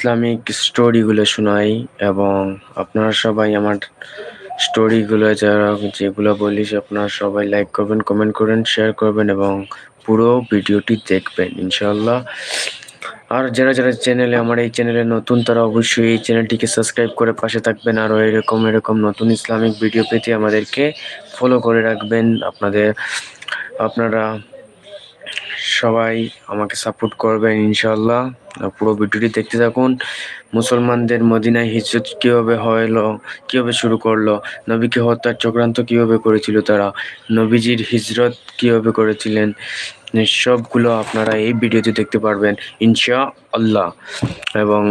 Islamic স্টোরিগুলো শোনাই এবং আপনারা সবাই আমার স্টোরিগুলো যারা যেগুলো বলি আপনারা সবাই লাইক করবেন কমেন্ট করবেন শেয়ার করবেন এবং পুরো ভিডিওটি দেখবেন ইনশাল্লাহ আর যারা যারা চ্যানেলে আমার এই চ্যানেলে নতুন, তারা অবশ্যই এই চ্যানেলটিকে সাবস্ক্রাইব করে পাশে থাকবেন। আরও এরকম এরকম নতুন ইসলামিক ভিডিও পেতে আমাদেরকে ফলো করে রাখবেন। আপনাদের, আপনারা সবাই আমাকে সাপোর্ট করবেন ইনশাল্লাহ পুরো ভিডিওটি দেখতে থাকুন। মুসলমানদের মদিনায় হিজরত কীভাবে হলো, কীভাবে শুরু করল, নবীকে হত্যার চক্রান্ত কীভাবে করেছিল তারা, নবীজির হিজরত কীভাবে করেছিলেন সবগুলো আপনারা এই ভিডিওতে দেখতে পারবেন ইনশা আল্লাহ এবং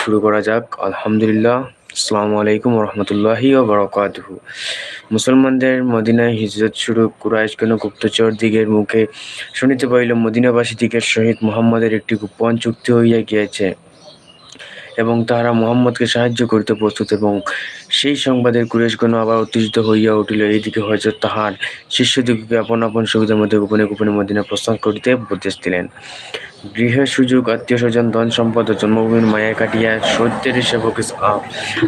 শুরু করা যাক, আলহামদুলিল্লাহ। আসসালামু আলাইকুম রহমতুল্লাহি ও বরকাতহু মুসলমানদের মদিনায় হিজরত শুরু, কুরাইশ কেন গুপ্তচর দিগের মুখে? শুনিতে পাইল মদিনাবাসী দিগের সহিত মোহাম্মদের একটি গোপন চুক্তি হইয়া গিয়েছে। এবং তাহারা মোহাম্মদকে সাহায্য করিতে প্রস্তুত এবং সেই সংবাদের কুরেশগণ আবার উত্তেজিত হইয়া উঠিল এইদিকে হয়তো তাহার শিষ্যদিগকে আপন আপন সুবিধার মধ্যে গোপনে গোপনে মদিনা প্রস্থান করিতে উপদেশ দিলেন। গৃহের সুযোগ, আত্মীয় স্বজন, ধন সম্পদ ও জন্মভূমির মায়া কাটিয়া সত্যের সেবক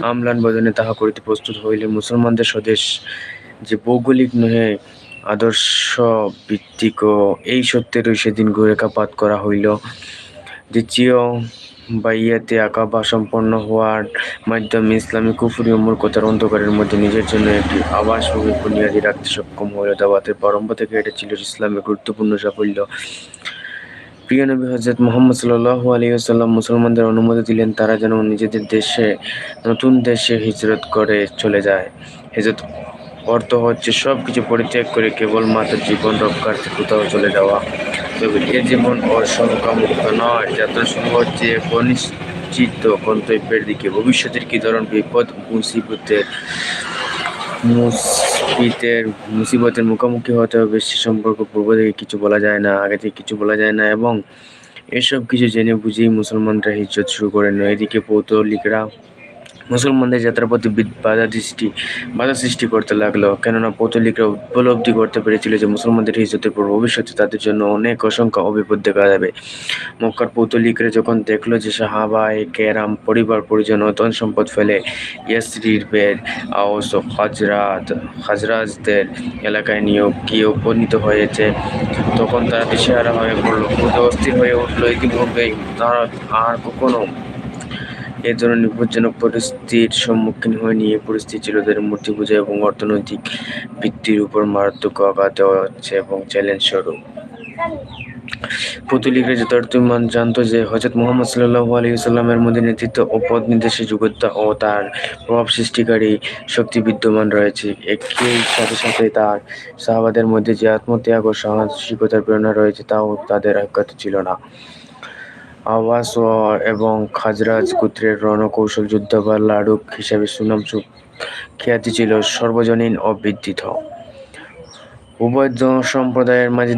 আমলান বদনে তাহা করিতে প্রস্তুত হইলে মুসলমানদের স্বদেশ যে ভৌগোলিক নহে, আদর্শ ভিত্তিক এই সত্যেরই সেদিন রেখাপাত করা হইল। দ্বিতীয় বাইয়াতে আকাবা সম্পন্ন হওয়ার মাধ্যমে ইসলামী কুফুরি মূর্খতার অন্ধকারের মধ্যে নিজের জন্য একটি আবাস বুনিয়াদি রাখতে সক্ষম হইল দাওয়াতের প্রারম্ভ থেকে এটা ছিল ইসলামের গুরুত্বপূর্ণ সাফল্য। প্রিয় নবী হজরত মোহাম্মদ সাল্লাহ আলী আসাল্লাম মুসলমানদের অনুমতি দিলেন, তারা যেন নিজেদের দেশে, নতুন দেশে হিজরত করে চলে যায়। হিজরত অর্থ হচ্ছে সব কিছু পরিত্যাগ করে কেবলমাত্র জীবন রক্ষার্থে কোথাও চলে যাওয়া। তবে এ জীবন অসংখ্যামুক্ত নয়। যাত্রা শুরু হচ্ছে গন্তব্যের দিকে। ভবিষ্যতের কি ধরন বিপদ, মুসিবতের মুসিবতের মুসিবতের মুখোমুখি হতে হবে সে সম্পর্কে পূর্ব থেকে কিছু বলা যায় না, আগে থেকে কিছু বলা যায় না এবং এসব কিছু জেনে বুঝেই মুসলমানরা হিজরত শুরু করেন এদিকে পৌতলিকরা মুসলমানদের যাত্রার প্রতি বাধা দৃষ্টি বাধা সৃষ্টি করতে লাগল। কেননা পৌতলিকরা উপলব্ধি করতে পেরেছিল যে মুসলমানদের হিজরতের পর ভবিষ্যতে তাদের জন্য অনেক অসংখ্য অবিপদ দেখা যাবে। মক্কার পৌতলিকরা যখন দেখল যে সাহাবায় কেরাম পরিবার পরিজন ধন সম্পদ ফেলে ইয়াসরিবের আওস হাজরাত হাজরাজদের এলাকায় নিয়োগ গিয়ে উপনীত হয়েছে, তখন তারা দিশেহারা হয়ে পড়ল। অস্থির হয়ে উঠল। ইতিমধ্যে তারা আর কখনো এ ধরনের বিপজ্জনক পরিস্থিতির সম্মুখীন হয়ে নিয়ে পরিস্থিতি ছিল তাদের মূর্তি পূজা এবং অর্থনৈতিক ভিত্তির উপর মারাত্মক আঘাত দেওয়া হচ্ছে এবং চ্যালেঞ্জ স্বরূপ। পুতুলিকরা যথার্থমান জানতো যে হজরত মোহাম্মদ সাল্লাহ আলী সাল্লামের মধ্যে নেতৃত্ব ও পদ নির্দেশের যোগ্যতা ও তার প্রভাব সৃষ্টিকারী শক্তি বিদ্যমান রয়েছে। একই সাথে সাথে তার সাহাবাদের মধ্যে যে আত্মত্যাগ ও সাহসিকতার প্রেরণা রয়েছে, তাও তাদের অজ্ঞাত ছিল না। আওয়াস এবং খাজরাজ গোত্রের রণকৌশল যুদ্ধ বা লাডুক হিসাবে সুনাম খ্যাতি ছিল সর্বজনীন ও বিদিত। উভয় সম্প্রদায়ের মাঝে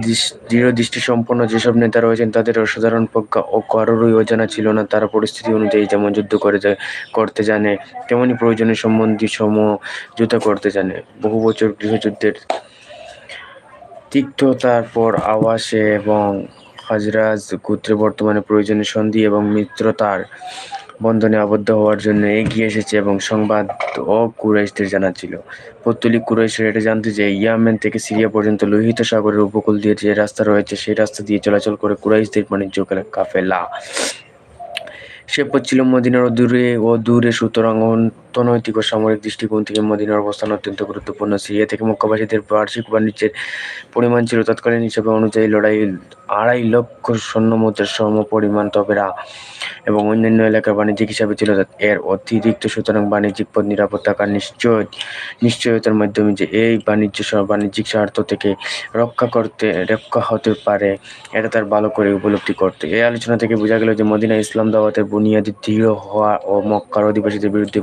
দৃঢ় দৃষ্টি সম্পন্ন যেসব নেতা রয়েছেন তাদের অসাধারণ প্রজ্ঞা ও কারোরই অজানা ছিল না। তারা পরিস্থিতি অনুযায়ী যেমন যুদ্ধ করে করতে জানে, তেমনি প্রয়োজনীয় সম্বন্ধী সমঝোতা করতে জানে। বহু বছর গৃহযুদ্ধের তিক্ততার পর আওয়াসে এবং হাজরাজ গোত্রে বর্তমানে প্রয়োজনে সন্ধি এবং মিত্রতার বন্ধনে আবদ্ধ হওয়ার জন্য এগিয়ে এসেছে এবং সংবাদ ও কুরাইশদের ছিল পত্তলিক কুরাইশের এটা জানতে যে ইয়ামেন থেকে সিরিয়া পর্যন্ত লোহিত সাগরের উপকূল দিয়ে যে রাস্তা রয়েছে, সেই রাস্তা দিয়ে চলাচল করে কুরাইশদের বাণিজ্য কাফেলা। সে পথ ছিল মদিনার দূরে ও দূরে সুতরাং অর্থনৈতিক ও সামরিক দৃষ্টিকোণ থেকে মদিনার অবস্থান অত্যন্ত গুরুত্বপূর্ণ। সিরিয়া থেকে মক্কাবাসীদের বার্ষিক বাণিজ্যের পরিমাণ ছিল তৎকালীন হিসাবে অনুযায়ী লড়াই আড়াই লক্ষ স্বর্ণ মুদ্রার সম পরিমাণ তবেরা এবং অন্যান্য এলাকার বাণিজ্যিক হিসাবে ছিল এর অতিরিক্ত সুতরাং বাণিজ্যিক পথ নিরাপদ থাকার নিশ্চয়, নিশ্চয়তার মাধ্যমে যে এই বাণিজ্য বাণিজ্যিক স্বার্থ থেকে রক্ষা করতে, রক্ষা হতে পারে, এটা তার ভালো করে উপলব্ধি করতে। এই আলোচনা থেকে বোঝা গেল যে মদিনা ইসলাম দাওয়াতের বুনিয়াদি দৃঢ় হওয়া ও মক্কার অধিবাসীদের বিরুদ্ধে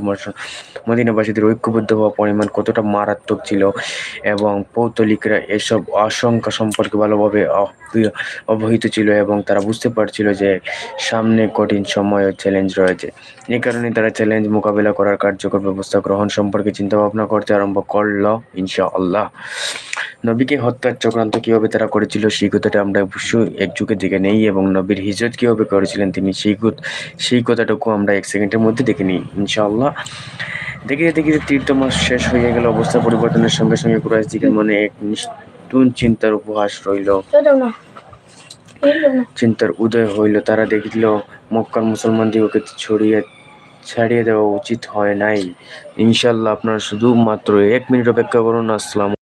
মদিনাবাসীদের ঐক্যবদ্ধ হওয়া পরিমাণ কতটা মারাত্মক ছিল এবং পৌতলিকরা এসব আশঙ্কা সম্পর্কে ভালোভাবে অবহিত ছিল এবং তারা বুঝতে পারছিল যে সামনে কঠিন সময় ও চ্যালেঞ্জ রয়েছে। এই কারণে তারা চ্যালেঞ্জ মোকাবিলা করার কার্যকর ব্যবস্থা গ্রহণ সম্পর্কে চিন্তা ভাবনা করতে আরম্ভ করল ইনশা আল্লাহ নবীকে হত্যার চক্রান্ত কীভাবে তারা করেছিল, সেই কথাটা আমরা অবশ্যই এক যুগে দিকে নেই এবং নবীর হিজরত কীভাবে করেছিলেন তিনি সেই সেই কথাটুকু আমরা এক সেকেন্ডের মধ্যে দেখে নিই, ইনশাআল্লাহ। দেখিতে দেখিতে তীর্থ মাস শেষ হয়ে গেল, অবস্থা পরিবর্তনের সঙ্গে সঙ্গে কুরাইশ দিকের মনে এক নিষ্ঠুন চিন্তার উপহাস রইল। চিন্তার উদয় হইল, তারা দেখিল মক্কার মুসলমানদিগকে ছড়িয়ে, ছাড়িয়ে দেওয়া উচিত হয় নাই। ইনশাল্লাহ আপনারা শুধুমাত্র এক মিনিট অপেক্ষা করুন, আসসালাম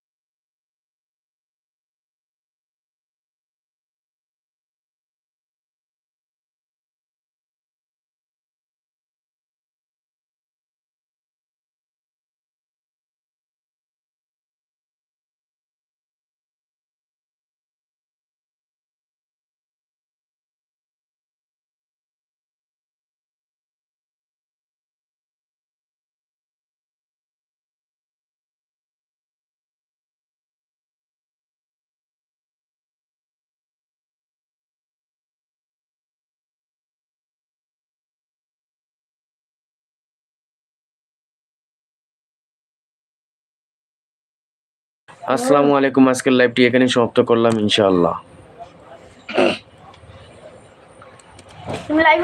আসসালামু আলাইকুম আজকের লাইভটি এখানে সমাপ্ত করলাম ইনশাআল্লাহ। লাইভ